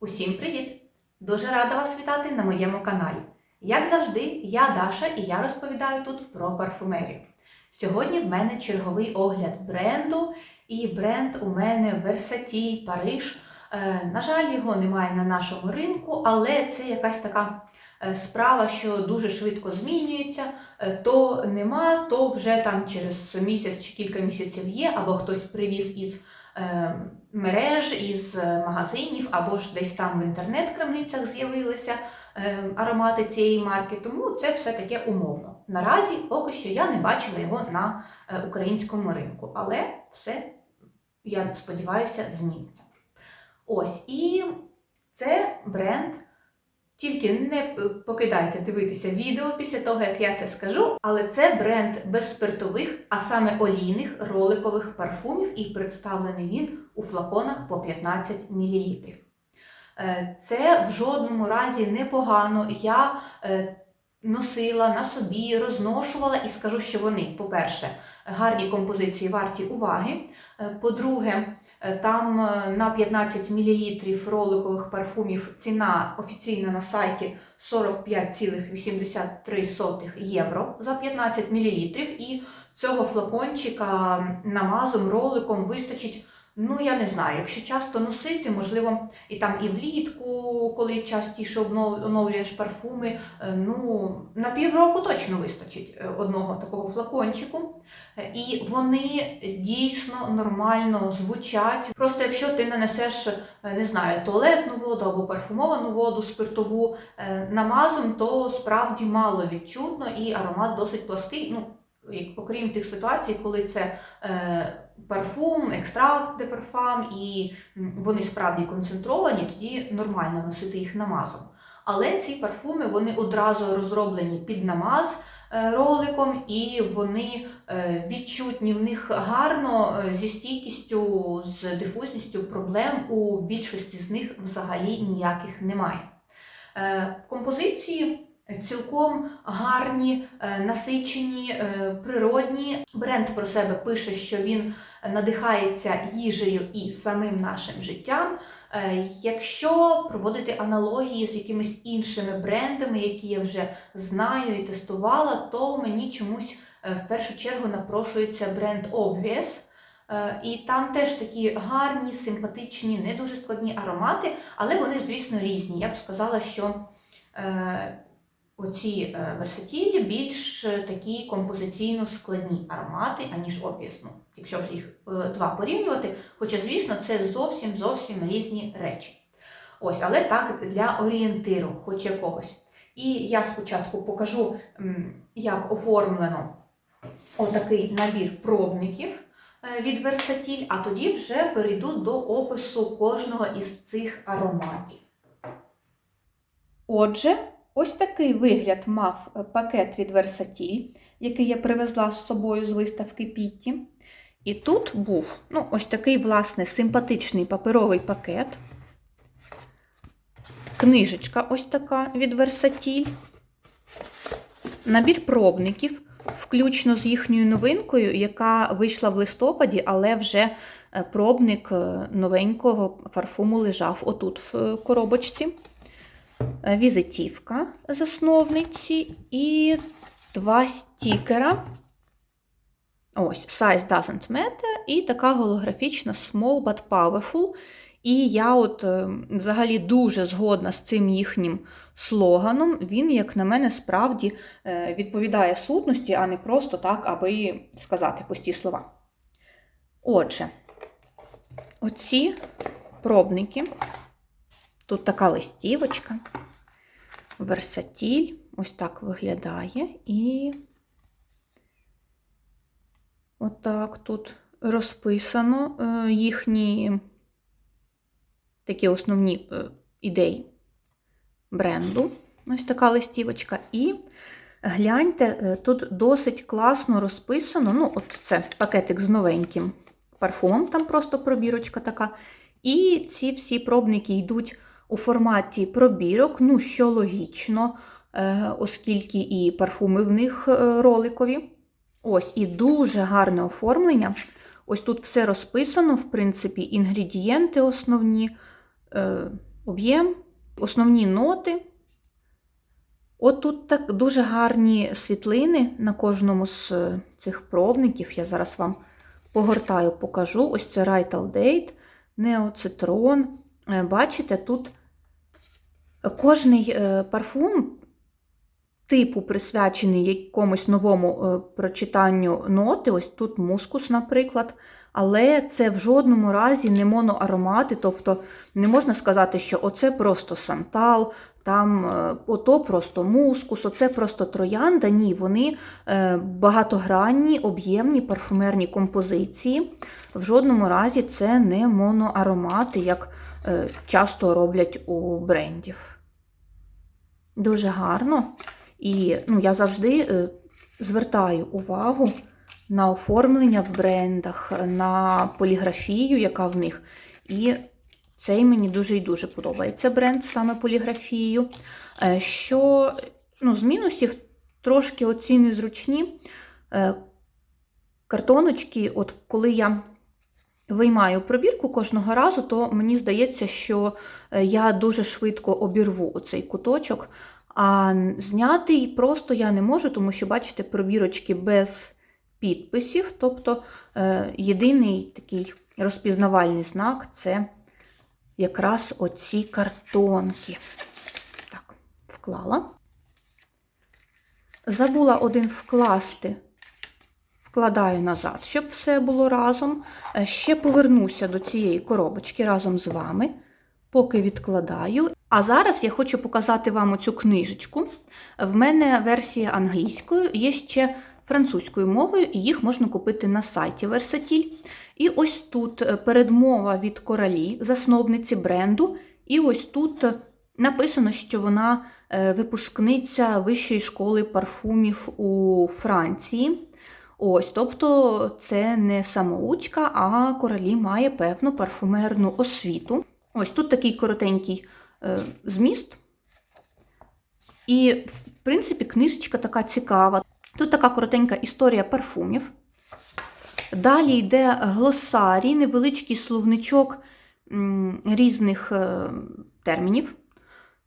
Усім привіт! Дуже рада вас вітати на моєму каналі. Як завжди, я Даша і я розповідаю тут про парфумерію. Сьогодні в мене черговий огляд бренду, і бренд у мене Versatilь Париж. Е, На жаль, його немає на нашому ринку, але це якась така е, справа, що дуже швидко змінюється. Е, То нема, то вже там через місяць чи кілька місяців є, або хтось привіз із мереж, із е, магазинів, або ж десь там в інтернет-крамницях з'явилися е, аромати цієї марки. Тому це все таке умовно. Наразі поки що я не бачила його на е, українському ринку, але все, я сподіваюся, зміниться. Ось, і це бренд. Тільки не покидайте дивитися відео після того, як я це скажу, але це бренд безспиртових, а саме олійних роликових парфумів, і представлений він у флаконах по 15 мл. Це в жодному разі непогано. Я е, носила на собі, розношувала і скажу, що вони, по-перше, гарні композиції варті уваги. Е, По-друге, е, там е, на 15 мл роликових парфумів ціна офіційна на сайті 45,83 євро за 15 мл. І цього флакончика намазом, роликом вистачить. Ну, я не знаю, якщо часто носити, можливо, і там і влітку, коли частіше оновлюєш парфуми, е, ну, на півроку точно вистачить е, одного такого флакончику. Е, І вони дійсно нормально звучать. Просто якщо ти нанесеш, не знаю, туалетну воду або парфумовану воду спиртову намазом, то справді мало відчутно і аромат досить плаский. Ну, окрім тих ситуацій, коли це парфум, екстракт де парфам, і вони справді концентровані, тоді нормально носити їх намазом. Але ці парфуми вони одразу розроблені під намаз е, роликом, і вони е, відчутні в них гарно е, зі стійкістю, з дифузністю проблем у більшості з них взагалі ніяких немає. Композиції цілком гарні, е, насичені, е, природні. Бренд про себе пише, що він надихається їжею і самим нашим життям. Е, Якщо проводити аналогії з якимись іншими брендами, які я вже знаю і тестувала, то мені чомусь в першу чергу напрошується бренд Obvious. І там теж такі гарні, симпатичні, не дуже складні аромати, але вони, звісно, різні. Я б сказала, що оці е, версатілі більш е, такі композиційно складні аромати, аніж Obvious. Ну, якщо ж їх е, два порівнювати, хоча, звісно, це зовсім зовсім різні речі. Ось, але так для орієнтиру, хоч якогось. І я спочатку покажу, як оформлено отакий набір пробників від Versatilь, а тоді вже перейду до опису кожного із цих ароматів. Отже, ось такий вигляд мав е, пакет від Versatilь, який я привезла з собою з виставки Пітті. І тут був ну, ось такий, власне, симпатичний паперовий пакет. Книжечка ось така від Versatilь. Набір пробників, включно з їхньою новинкою, яка вийшла в листопаді, але вже е, пробник е, новенького парфуму лежав отут в коробочці. Е, Візитівка засновниці і два стікера. Ось, size doesn't matter, і така голографічна small but powerful. І я от е, взагалі дуже згодна з цим їхнім слоганом. Він, як на мене, справді е, відповідає сутності, а не просто так, аби сказати пусті слова. Отже, оці пробники. Тут така листівочка. Версатіль. Ось так виглядає. І отак тут розписано е, їхні такі основні е, ідеї бренду. Ось така листівочка. І гляньте, е, тут досить класно розписано. Ну, от це пакетик з новеньким парфумом, там просто пробірочка така. І ці всі пробники йдуть у форматі пробірок, ну, що логічно, е, оскільки і парфуми в них е, роликові. Ось, і дуже гарне оформлення. Ось тут все розписано, в принципі, інгредієнти основні. Е, об'єм, основні ноти. От тут так дуже гарні світлини на кожному з цих пробників. Я зараз вам погортаю, покажу. Ось це Rital Date, Неоцитрон. Е, Бачите, тут кожний е, парфум типу присвячений якомусь новому е, прочитанню ноти. Ось тут мускус, наприклад. Але це в жодному разі не моноаромати, тобто не можна сказати, що оце просто сантал, там ото просто мускус, оце просто троянда. Ні, вони багатогранні, об'ємні парфумерні композиції. В жодному разі це не моноаромати, як часто роблять у брендів. Дуже гарно. І ну, я завжди е, звертаю увагу на оформлення в брендах, на поліграфію, яка в них. І цей мені дуже і дуже подобається бренд саме поліграфією. Е, Що ну, з мінусів трошки оці незручні е, картоночки, от коли я виймаю пробірку кожного разу, то мені здається, що е, я дуже швидко обірву оцей куточок. А зняти просто я не можу, тому що, бачите, пробірочки без підписів. Тобто е, єдиний такий розпізнавальний знак це якраз оці картонки. Так, вклала. Забула один вкласти, вкладаю назад, щоб все було разом. Е, Ще повернуся до цієї коробочки разом з вами, поки відкладаю. А зараз я хочу показати вам оцю книжечку. В мене версія англійською, є ще французькою мовою, і їх можна купити на сайті Versatilь. І ось тут е, передмова від королі, засновниці бренду. І ось тут написано, що вона е, випускниця Вищої школи парфумів у Франції. Ось, тобто це не самоучка, а королі має певну парфумерну освіту. Ось тут такий коротенький е, зміст. І, в принципі, книжечка така цікава. Тут така коротенька історія парфумів. Далі йде глосарій, невеличкий словничок різних е, термінів.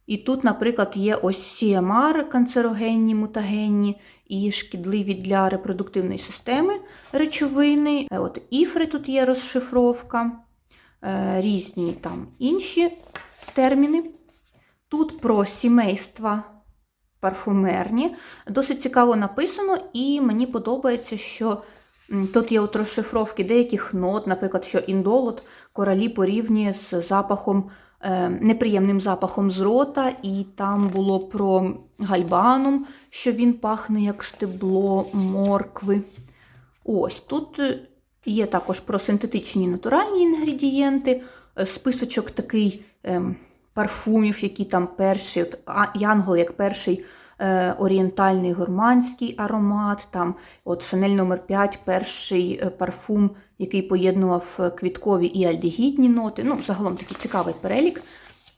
І тут, наприклад, є ось CMR, канцерогенні, мутагенні і шкідливі для репродуктивної системи речовини. Е, От іфри тут є розшифровка, е, різні там інші терміни. Тут про сімейства парфумерні. Досить цікаво написано, і мені подобається, що тут є от розшифровки деяких нот, наприклад, що індолот королі порівнює з запахом, неприємним запахом з рота, і там було про гальбаном, що він пахне як стебло моркви. Ось тут е, є також про синтетичні натуральні інгредієнти, е, списочок такий ем, парфумів, які там перші, от, Янгол як перший е, орієнтальний гурманський аромат, там от Шанель номер 5 перший е, парфум, який поєднував е, квіткові і альдегідні ноти. Ну, загалом такий цікавий перелік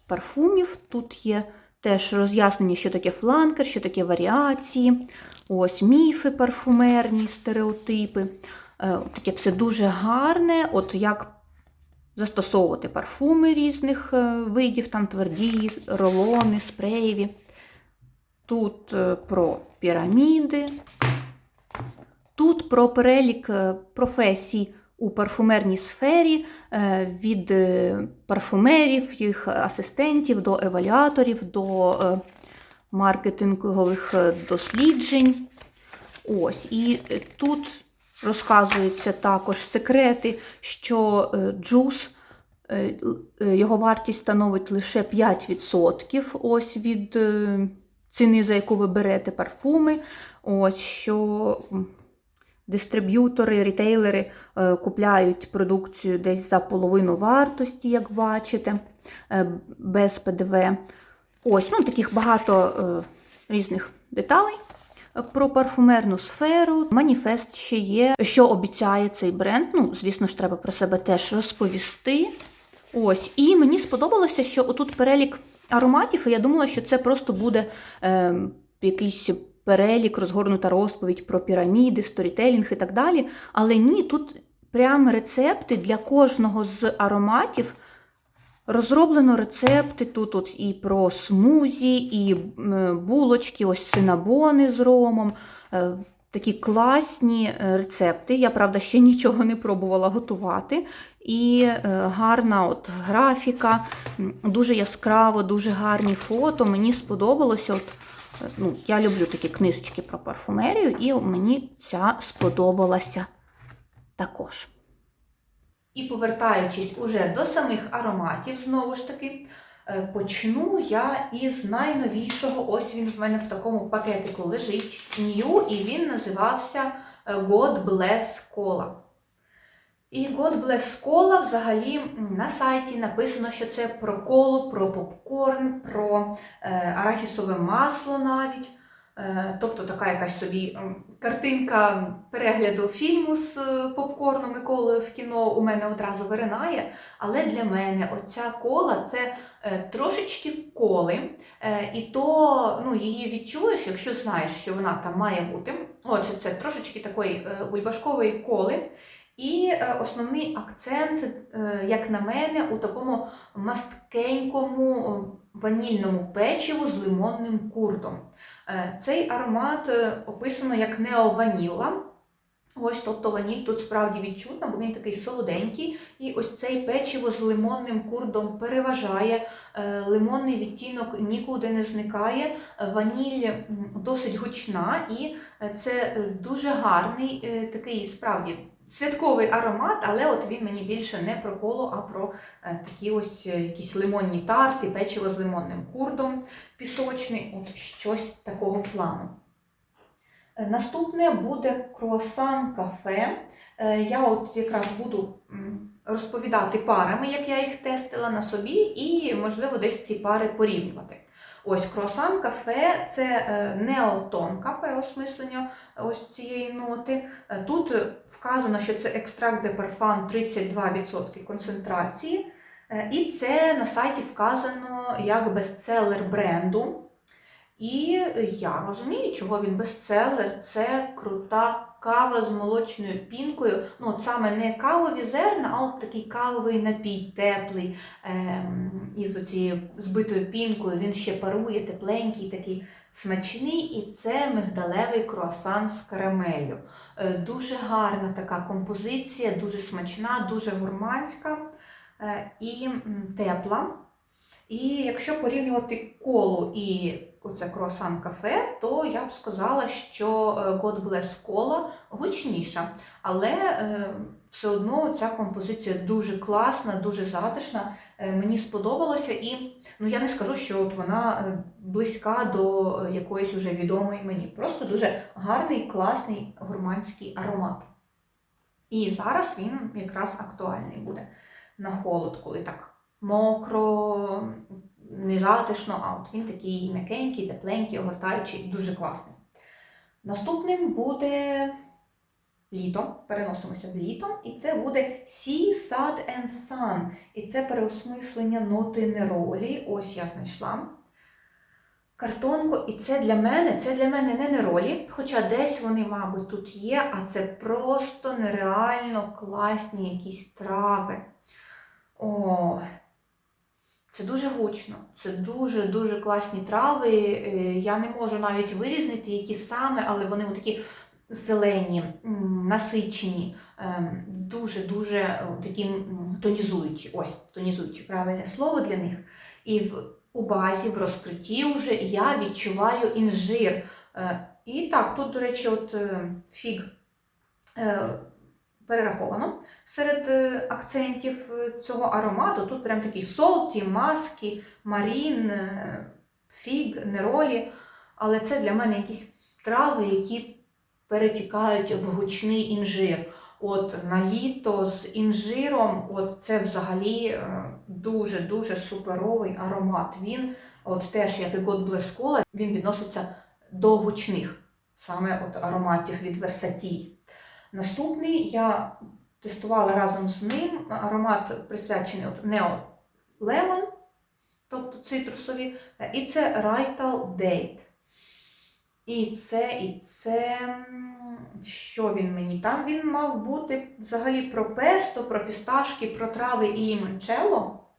парфумів. Тут є теж роз'яснення, що таке фланкер, що таке варіації, ось міфи парфумерні, стереотипи. Е, Таке все дуже гарне, от як застосовувати парфуми різних е, видів, там тверді, ролони, спреєві. Тут е, про піраміди, тут про перелік е, професій у парфумерній сфері е, від парфумерів, їх асистентів до евалюаторів, до маркетингових досліджень. Ось, і тут розказуються також секрети, що джус, його вартість становить лише 5% ось від ціни, за яку ви берете парфуми. Ось, що дистриб'ютори, рітейлери е, купляють продукцію десь за половину вартості, як бачите, е, без ПДВ. Ось, ну, таких багато е, різних деталей про парфумерну сферу. Маніфест ще є, що обіцяє цей бренд. Ну, звісно ж, треба про себе теж розповісти. Ось, і мені сподобалося, що отут перелік ароматів, і я думала, що це просто буде е, якийсь перелік, розгорнута розповідь про піраміди, сторітелінг і так далі. Але ні, тут прямо рецепти для кожного з ароматів Розроблено рецепти тут от і про смузі, і булочки, ось цинабони з ромом. Такі класні е, рецепти. Я, правда, ще нічого не пробувала готувати. І е, гарна от графіка, дуже яскраво, дуже гарні фото. Мені сподобалося. От, е, ну, я люблю такі книжечки про парфумерію, і мені ця сподобалася також. І повертаючись уже до самих ароматів, знову ж таки, почну я із найновішого. Ось він в мене в такому пакетику лежить New, і він називався е, God Bless Cola. І God Bless Cola взагалі на сайті написано, що це про колу, про попкорн, про е, арахісове масло навіть. Е, Тобто така якась собі картинка перегляду фільму з е, попкорном і колою в кіно у мене одразу виринає. Але для мене оця кола це е, трошечки коли, і то ну, її відчуєш, якщо знаєш, що вона там має бути. Отже, це трошечки такої бульбашкової коли. І основний акцент, як на мене, у такому масткенькому ванільному печиву з лимонним курдом. Е, Цей аромат е, описано як неованіла. Ось, тобто ваніль тут справді відчутно, бо він такий солоденький. І ось цей печиво з лимонним курдом переважає. Е, Лимонний відтінок нікуди не зникає. Ваніль досить гучна, і це дуже гарний такий справді святковий аромат, але от він мені більше не про коло, а про е, такі ось е, якісь лимонні тарти, печиво з лимонним курдом пісочний, от щось такого плану. Е, Наступне буде круасан кафе. Я от якраз буду розповідати парами, як я їх тестила на собі, і, можливо, десь ці пари порівнювати. Ось круасан кафе це е, неотонка переосмислення ось цієї ноти. Е, Тут вказано, що це екстракт де парфам 32% концентрації. Е, І це на сайті вказано як бестселер бренду. І я розумію, чого він бестселер. Це крута кава з молочною пінкою. Ну, от саме не кавові зерна, а от такий кавовий напій, теплий, ем, із оцією збитою пінкою. Він ще парує, тепленький, такий смачний. І це мигдалевий круасан з карамеллю. Е, дуже гарна така композиція, дуже смачна, дуже гурманська е, і тепла. І якщо порівнювати колу і оце круасан кафе, то я б сказала, що е, God Bless кола гучніша. Але е, все одно ця композиція дуже класна, дуже затишна. Е, мені сподобалося, і ну я не скажу, що от вона е, близька до е, якоїсь уже відомої мені. Просто дуже гарний, класний гурманський аромат. І зараз він якраз актуальний буде на холод, коли так мокро, незатишно, а от він такий м'якенький, тепленький, огортаючий, дуже класний. Наступним буде літо. Переносимося в літо, і це буде Sea, Sad and Sun. І це переосмислення ноти неролі. Ось я знайшла. Картонку, і це для мене, це для мене не неролі, хоча десь вони, мабуть, тут є, а це просто нереально класні якісь трави. О, це дуже гучно, це дуже-дуже класні трави. Е, Я не можу навіть вирізнити, які саме, але вони такі зелені, насичені, ем, дуже-дуже е, такі тонізуючі. Ось, тонізуючі правильне слово для них. І в, у базі, в розкритті вже я відчуваю інжир. Е, І так, тут, до речі, от фіг перераховано серед е, акцентів е, цього аромату. Тут прям такі солті, маски, марін, е, фіг, неролі. Але це для мене якісь трави, які перетікають в гучний інжир. От на літо з інжиром, от це взагалі дуже-дуже суперовий аромат. Він, от теж як і Bless Cola, він відноситься до гучних саме от ароматів від Versatilles. Наступний я тестувала разом з ним аромат присвячений Neo Lemon, тобто цитрусові, і це Rital Date. І це, і це. Що він мені там? Він мав бути взагалі про песто, про фісташки, про трави і лімончелло.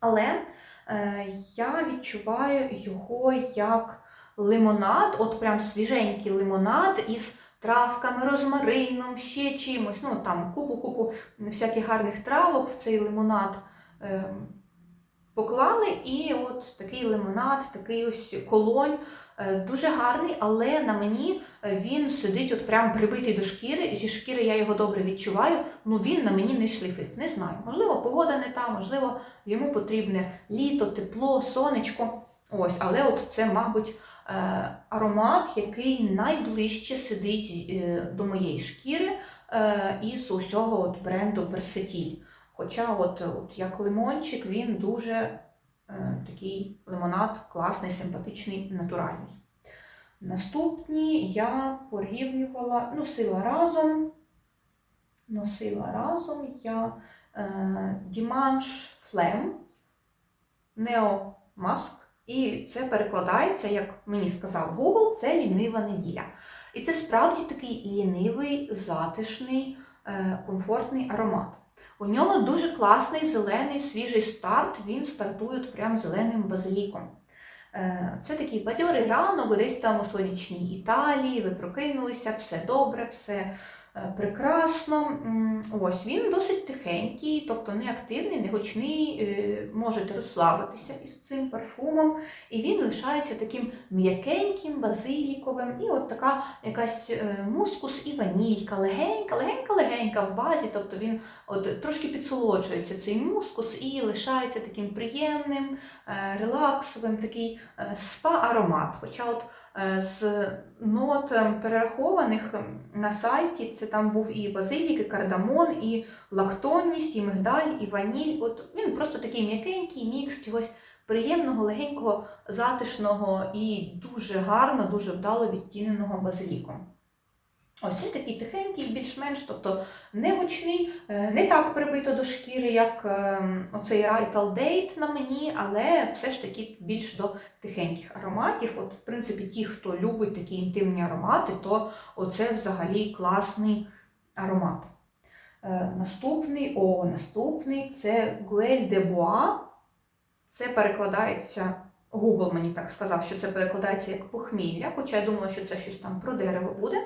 Але е, я відчуваю його як лимонад, от прям свіженький лимонад із травками, розмарином, ще чимось. Ну там купу-купу всяких гарних травок в цей лимонад е, поклали. І от такий лимонад, такий ось колонь. е, Дуже гарний, але на мені е, він сидить от прям прибитий до шкіри. Зі шкіри я його добре відчуваю. Ну він на мені не шліфив. Не знаю. Можливо, погода не та, можливо, йому потрібне літо, тепло, сонечко. Ось, але от це, мабуть, аромат, який найближче сидить е, до моєї шкіри е, із усього от бренду Versatilь. Хоча, от, от як лимончик, він дуже е, такий лимонад класний, симпатичний, натуральний. Наступні я порівнювала, носила разом. Носила разом я е, Dimanche Flame Neo Mask. І це перекладається, як мені сказав Google, це лінива неділя. І це справді такий лінивий, затишний, е, комфортний аромат. У ньому дуже класний зелений свіжий старт, він стартує прям зеленим базиліком. Е, Це такий бадьорий ранок, десь там у сонячній Італії, ви прокинулися, все добре, все прекрасно. Ось він досить тихенький, тобто не активний, не гучний, е, можете розслабитися із цим парфумом, і він лишається таким м'якеньким, базиліковим, і от така якась е, мускус і ванілька, легенька, легенька, легенька в базі, тобто він от трошки підсолоджується цей мускус і лишається таким приємним, е, релаксовим, такий е, спа-аромат. Хоча от е, з нот е, перерахованих е, на сайті це там був і базилік, і кардамон, і лактонність, і мигдаль, і ваніль. От він просто такий м'якенький мікс чогось приємного, легенького, затишного і дуже гарно, дуже вдало відтіненого базиліком. Ось він такий тихенький, більш-менш, тобто не гучний, е, не так прибито до шкіри, як е, оцей Rital Date на мені, але все ж таки більш до тихеньких ароматів. От, в принципі, ті, хто любить такі інтимні аромати, то оце взагалі класний аромат. Е, Наступний, о, наступний це Gueule de Bois. Це перекладається, Google мені так сказав, що це перекладається як похмілля, хоча я думала, що це щось там про дерево буде.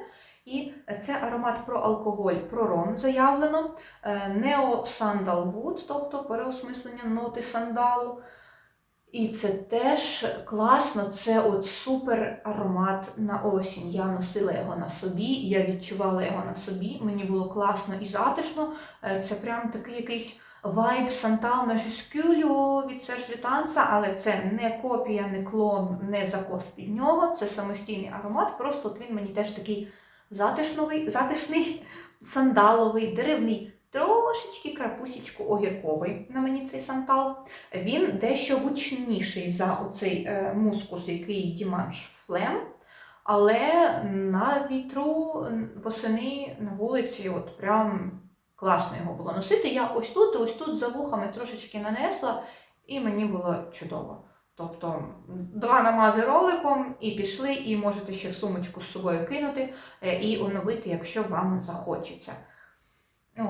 І це аромат про алкоголь, про ром заявлено. Нео Sandalwood, тобто переосмислення ноти сандалу. І це теж класно, це от супер аромат на осінь. Я носила його на собі, я відчувала його на собі. Мені було класно і затишно. Е, Це прям такий якийсь вайб Сантал Межускюлю від Серж Вітанса, але це не копія, не клон, не закос під нього. Це самостійний аромат. Просто от він мені теж такий затишновий, затишний, сандаловий, деревний. Трошечки крапусічку огірковий на мені цей сантал. Він дещо гучніший за оцей е, мускус, який Діманш Флем. Але на вітру восени на вулиці от прям класно його було носити. Я ось тут ось тут за вухами трошечки нанесла, і мені було чудово. Тобто два намази роликом і пішли, і можете ще в сумочку з собою кинути е, і оновити, якщо вам захочеться.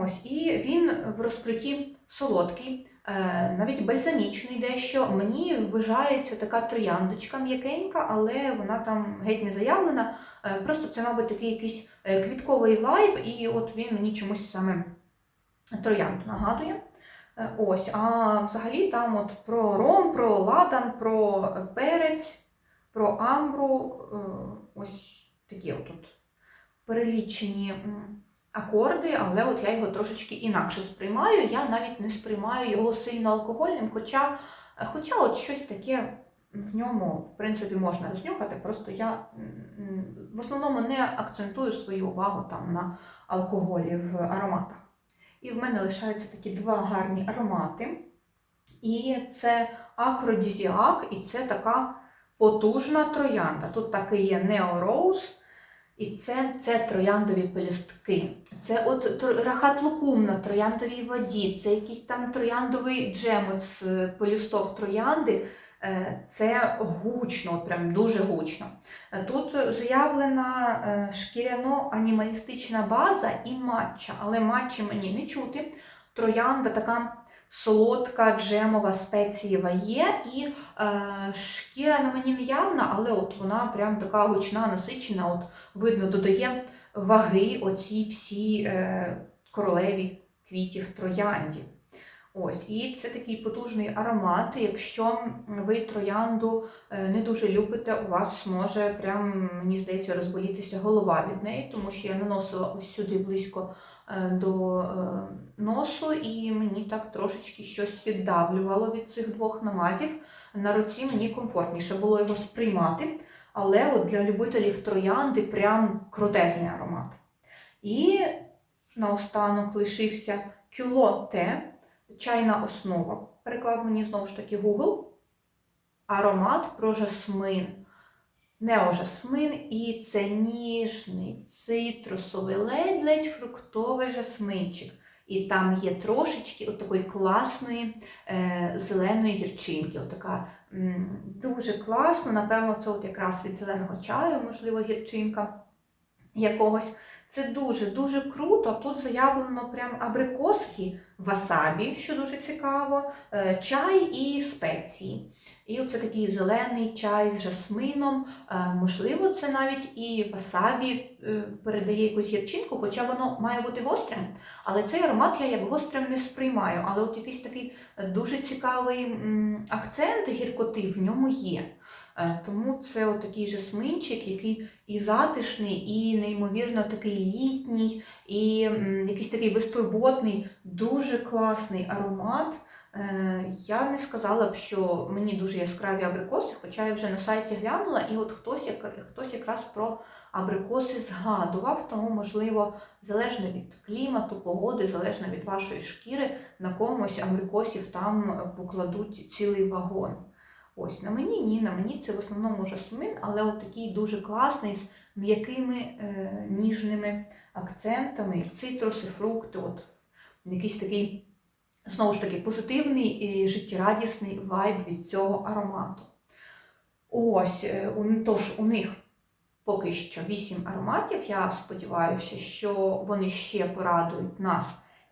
Ось, і він в розкритті солодкий, е, навіть бальзамічний дещо. Мені вважається така трояндочка м'якенька, але вона там геть не заявлена. Е, Просто це, мабуть, такий якийсь квітковий вайб, і от він мені чомусь саме троянду нагадує. Е, Ось, а взагалі там от про ром, про ладан, про перець, про амбру, е, ось такі от перелічені акорди, але от я його трошечки інакше сприймаю. Я навіть не сприймаю його сильно алкогольним, хоча, е, хоча от щось таке в ньому, в принципі, можна рознюхати, просто я в основному не акцентую свою увагу там на алкоголі в ароматах. І в мене лишаються такі два гарні аромати. І це акродізіак, і це така потужна троянда. Тут так і є Rose, і це, це трояндові пелюстки. Це от рахат на трояндовій воді, це якийсь там трояндовий джем з е, пелюсток троянди. Е, Це гучно, прям дуже гучно. Е, Тут заявлена е, шкіряно-анімалістична база і матча, але матчі мені не чути. Троянда така солодка, джемова, спецієва є. І е, шкіра на мені не явна, але от вона прям така гучна, насичена. От видно, додає ваги оці всі е, королеві квітів троянді. Ось, і це такий потужний аромат. Якщо ви троянду е, не дуже любите, у вас може прям, мені здається, розболітися голова від неї, тому що я наносила ось сюди близько е, до е, носу, і мені так трошечки щось піддавлювало від цих двох намазів. На руці мені комфортніше було його сприймати. Але от для любителів троянди прям крутезний аромат. І наостанок лишився кюло те, чайна основа. Переклав мені знову ж таки Google. Аромат про жасмин. Неожасмин, і це ніжний, цитрусовий, ледь-ледь фруктовий жасминчик. І там є трошечки от такої класної е, зеленої гірчинки. От така м, дуже класно, напевно, це от якраз від зеленого чаю, можливо, гірчинка якогось. Це дуже-дуже круто. Тут заявлено прям абрикоски васабі, що дуже цікаво, е, чай і спеції. І оце такий зелений чай з жасмином. Е, Можливо, це навіть і васабі е, передає якусь гірчинку, хоча воно має бути гострим. Але цей аромат я як гострим не сприймаю. Але от якийсь такий дуже цікавий акцент гіркоти в ньому є. Е, Тому це такий жасминчик, який і затишний, і неймовірно такий літній, і якийсь такий безтурботний, дуже класний аромат. Е, Я не сказала б, що мені дуже яскраві абрикоси, хоча я вже на сайті глянула, і от хтось, хтось якраз про абрикоси згадував, тому, можливо, залежно від клімату, погоди, залежно від вашої шкіри, на комусь абрикосів там покладуть цілий вагон. Ось на мені ні, на мені це в основному жасмин, але от такий дуже класний з м'якими е, ніжними акцентами, цитруси, фрукти, от якийсь такий, знову ж таки, позитивний і життєрадісний вайб від цього аромату. Ось, е, тож у них поки що 8 ароматів. Я сподіваюся, що вони ще порадують нас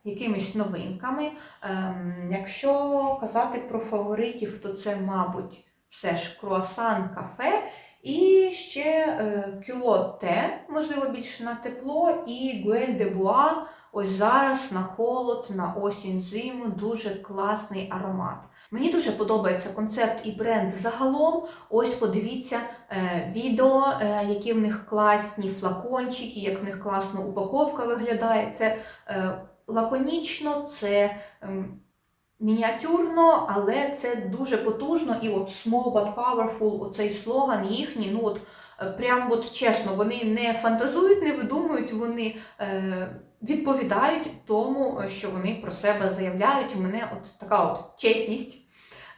якимись новинками. Ем, якщо казати про фаворитів, то це, мабуть, все ж круасан кафе. І ще е, кюло те, можливо, більше на тепло, і гуель де буа. Ось зараз на холод, на осінь зиму дуже класний аромат. Мені дуже подобається концепт і бренд загалом. Ось подивіться е, відео, е, які в них класні флакончики, як в них класно упаковка виглядає. Це е, лаконічно, це ем, мініатюрно, але це дуже потужно. І от small but powerful, оцей слоган їхній, ну от е, прям от чесно, вони не фантазують, не видумують, вони е, відповідають тому, що вони про себе заявляють. У мене от така от чесність.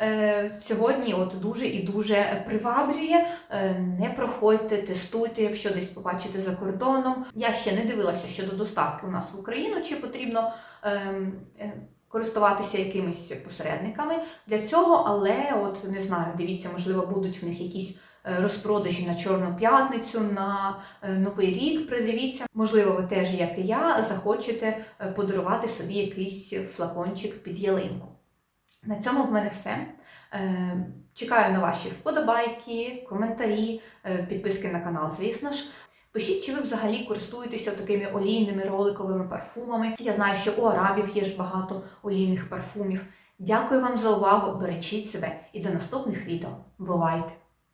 Е, Сьогодні от дуже і дуже приваблює. Е, Не проходьте, тестуйте, якщо десь побачите за кордоном. Я ще не дивилася щодо доставки у нас в Україну, чи потрібно ем, е, користуватися якимись посередниками для цього, але от не знаю, дивіться, можливо, будуть в них якісь розпродажі на Чорну п'ятницю, на Новий рік. Придивіться, можливо, ви теж, як і я, захочете подарувати собі якийсь флакончик під ялинку. На цьому в мене все. Е, Чекаю на ваші вподобайки, коментарі, е, підписки на канал, звісно ж. Пишіть, чи ви взагалі користуєтеся такими олійними роликовими парфумами. Я знаю, що у арабів є ж багато олійних парфумів. Дякую вам за увагу, Беречіть себе і до наступних відео. Бувайте!